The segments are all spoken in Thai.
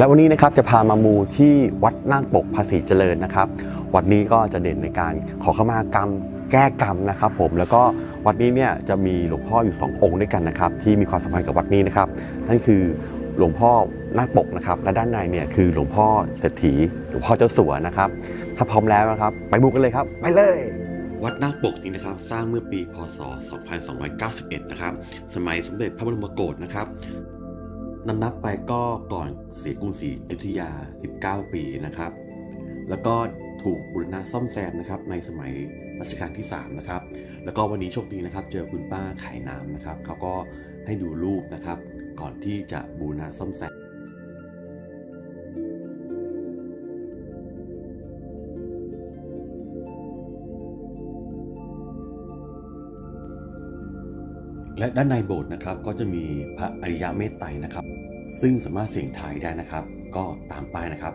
และวันนี้นะครับจะพามามูที่วัดนาคปกภาษีเจริญนะครับ วัดนี้ก็จะเด่นในการขอขมากรรมแก้กรรมนะครับผมแล้วก็วัดนี้เนี่ยจะมีหลวงพ่ออยู่สององค์ด้วยกันนะครับที่มีความสัมพันธ์กับวัดนี้นะครับ นั่นคือหลวงพ่อนาคปกนะครับและด้านในเนี่ยคือหลวงพ่อเศรษฐีหลวงพ่อเจ้าสัวนะครับ ถ้าพร้อมแล้วนะครับไปมูกันเลยครับ ไปเลย วัดนาคปกนี้นะครับ สร้างเมื่อปีพศ 2291 นะครับ สมัยสมเด็จพระบรมโกศนะครับ นำนับไปก็ก่อนเสียกรุงศรีอยุธยา 19 ปีนะครับ แล้วก็ถูกบูรณะซ่อมแซมนะครับในสมัยรัชกาลที่ 3 นะครับ แล้วก็วันนี้โชคดีนะครับ เจอคุณป้าขายน้ำนะครับเขาก็ให้ดูรูปนะครับ ก่อนที่จะบูรณะซ่อมแซม และด้านในโบสถ์นะครับก็จะมีพระอริยเมตไตรนะครับ ซึ่งสามารถเสี่ยงทายได้นะครับ ก็ตามป้ายนะครับ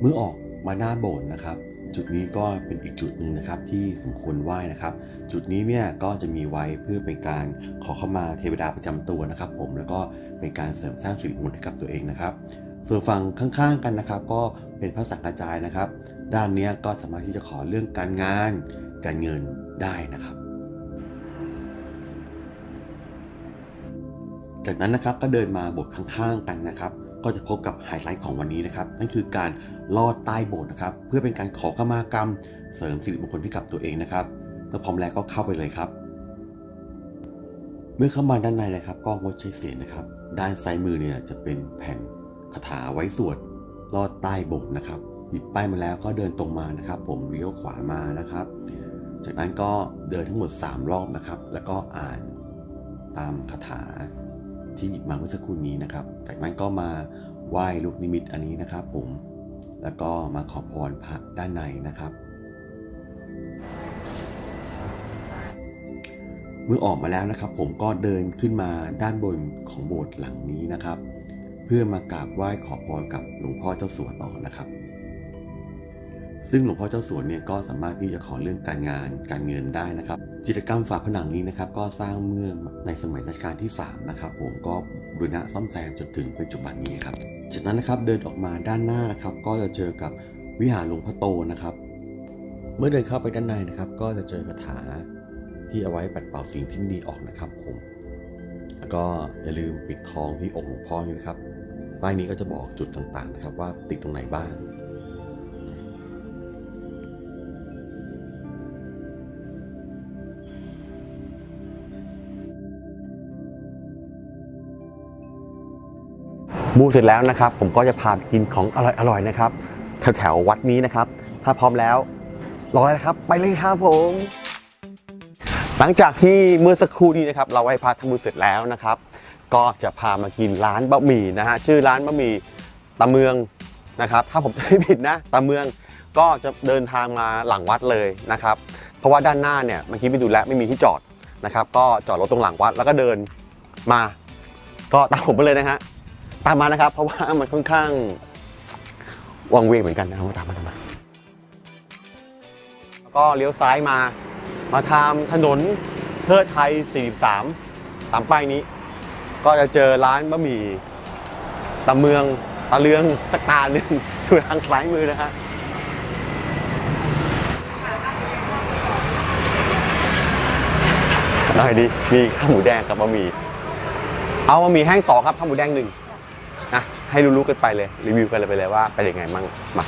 เมื่อออกมาหน้าโบสถ์นะครับ จุดนี้ก็เป็นอีกจุดหนึ่งนะครับที่สมควรไหว้นะครับ จุดนี้เนี่ยก็จะมีไว้เพื่อเป็นการขอเข้ามาเทวดาประจำตัวนะครับ ผมแล้วก็เป็นการเสริมสร้างสิริมงคลให้กับตัวเองนะครับ ส่วนฝั่งข้างๆกันนะครับ ก็เป็นพระสังฆจายนะครับ ด้านนี้ก็สามารถที่จะขอเรื่องการงานการเงินได้นะครับ จากนั้นนะครับก็เดินมาโบสถ์ข้างๆกันนะครับ ก็จะพบกับไฮไลท์ของวันนี้นะครับ นั่นคือการลอดใต้โบสถ์นะครับ เพื่อเป็นการขอขมากรรม เสริมสิริมงคลให้กับตัวเองนะครับเมื่อพร้อมแล้วก็เข้าไปเลยครับ เมื่อเข้ามาด้านในนะครับก็งดใช้เสียงนะครับ ด้านซ้ายมือเนี่ยจะเป็นแผ่นคาถาไว้สวดลอดใต้โบสถ์นะครับหยิบป้ายมาแล้วก็เดินตรงมานะครับ ผมเลี้ยวขวามานะครับ จากนั้นก็เดินทั้งหมด 3 รอบนะครับ แล้วก็อ่านตามคาถา ที่หยิบมาเมื่อสักครู่นี้นะครับ จากนั้นก็มาไหว้ลูกนิมิตอันนี้นะครับผม แล้วก็มาขอพรพระด้านในนะครับ เมื่อออกมาแล้วนะครับ ผมก็เดินขึ้นมาด้านบนของโบสถ์หลังนี้นะครับ เพื่อมากราบไหว้ขอพรกับหลวงพ่อเจ้าสัวต่อนะครับ ซึ่งหลวงพ่อเจ้าสัวเนี่ยก็สามารถที่จะขอเรื่องการงานการเงินได้นะครับ จิตรกรรมฝาผนังนี้นะครับก็สร้างเมื่อในสมัยรัชกาลที่ 3 นะครับ ผมก็บูรณะซ่อมแซมจนถึงปัจจุบันนี้ครับจากนั้นนะครับเดินออกมาด้านหน้านะครับ ก็จะเจอกับวิหารหลวงพ่อโตนะครับ เมื่อเดินเข้าไปด้านในนะครับ ก็จะเจอคาถาที่เอาไว้ปัดเป่าสิ่งที่ไม่ดีออกนะครับผมแล้วก็อย่าลืมปิดทองที่องค์หลวงพ่อนี่นะครับป้ายนี้ก็จะบอกจุดต่างๆนะครับ ว่าติดตรงไหนบ้าง มูเสร็จแล้วนะครับ ผมก็จะพาไปกินของอร่อยๆนะครับแถวๆวัดนี้นะครับ ถ้าพร้อมแล้วรอเลยครับ ไปเลยครับผม หลังจากที่เมื่อสักครู่นี้นะครับ เราไหว้พระทำบุญเสร็จแล้วนะครับ ก็จะพามากินร้านบะหมี่นะฮะชื่อร้านบะหมี่ตะเมืองนะครับ ถ้าผมจะไม่ผิดนะตะเมืองก็จะเดินทางมาหลังวัดเลยนะครับ เพราะว่าด้านหน้าเนี่ยเมื่อกี้ไปดูแล้วไม่มีที่จอดนะครับ ก็จอดรถตรงหลังวัดแล้วก็เดินมา ก็ตามผมไปเลยนะฮะ ตามมานะครับ เพราะว่ามันค่อนข้างวังเวงเหมือนกันนะครับตามมาตามมาแล้วก็เลี้ยวซ้ายมา มาทางถนนเทิดไทย 43 ตามป้ายนี้ ก็จะเจอร้านบะหมี่ตะเมืองตะเลืองสักตาหนึ่งอยู่ทางซ้ายมือนะฮะหน่อยดีมีข้าวหมูแดงกับบะหมี่เอาบะหมี่แห้งสองครับข้าวหมูแดงหนึ่ง ให้รู้ๆกันไปเลย รีวิวกันเลยไปเลยว่าเป็นยังไงมั่งมา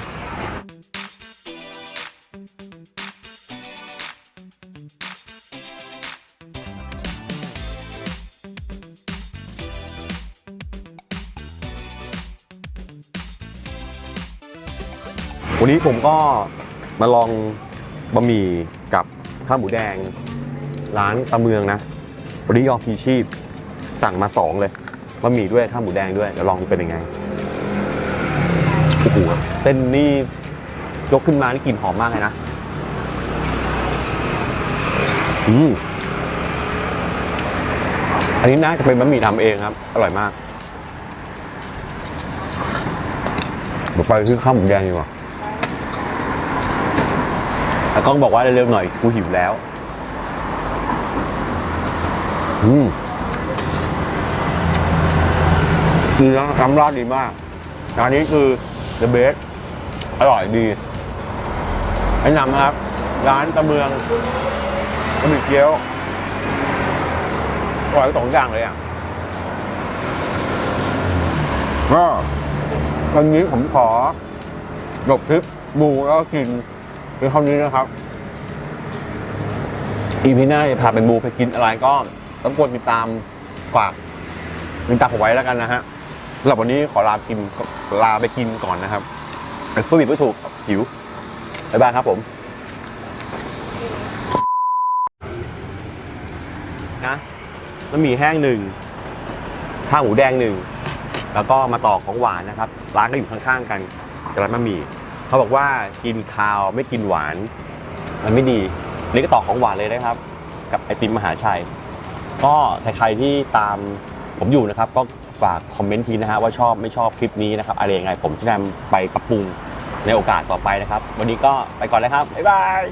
วันนี้ผมก็มาลองบะหมี่กับข้าวหมูแดง ร้านตะเมืองนะวันนี้ยอมพีชีพสั่งมาสองเลยบะหมี่ด้วยข้าวหมูแดงด้วยเดี๋ยวลองดูเป็นยังไง อ้โหเส้นนี่ยกขึ้นมานี่กลิ่นหอมมากเลยนะ อืมอันนี้น่าจะเป็นบะหมี่ทำเองครับ อร่อยมากเดี๋ยวไปที่ข้าวหมูแดงดีกว่าแต่ก้องบอกว่าเร็วๆหน่อยกูหิวแล้ว อืมคือน้ำราดดีมากร้านนี้คือ the best อร่อยดีแนะนำนะครับ ร้านตะเมืองบะหมี่เกี๊ยวอร่อยสองอย่างเลยอะก็วันนี้ผมขอจบคลิปหมูแล้วก็กินเป็นคำนี้นะครับ อีพีหน้าจะพาไปบูไปกินอะไรก็ต้องกดติดตามฝากติดตามผมไว้แล้วกันนะฮะ สำหรับวันนี้ขอลากินลาไปกินก่อนนะครับเพื่อผิดเพื่อถูกหิวบ๊ายบายครับผมนะแล้วมีแห้งหนึ่งข้าวหมูแดงหนึ่งแล้วก็มาต่อของหวานนะครับ ร้านก็อยู่ข้างๆกันกับร้านบะหมี่เขาบอกว่ากินคาวไม่กินหวาน มันไม่ดีนี่ก็ต่อของหวานเลยนะครับ กับไอติมมหาชัย ก็ใครๆที่ตามผมอยู่นะครับ ก็ ฝากคอมเมนต์ทีนะฮะว่าชอบไม่ชอบคลิปนี้นะครับอะไรยังไงผมจะนำไปปรับปรุงในโอกาสต่อไปนะครับ วันนี้ก็ไปก่อนเลยครับ บ๊ายบาย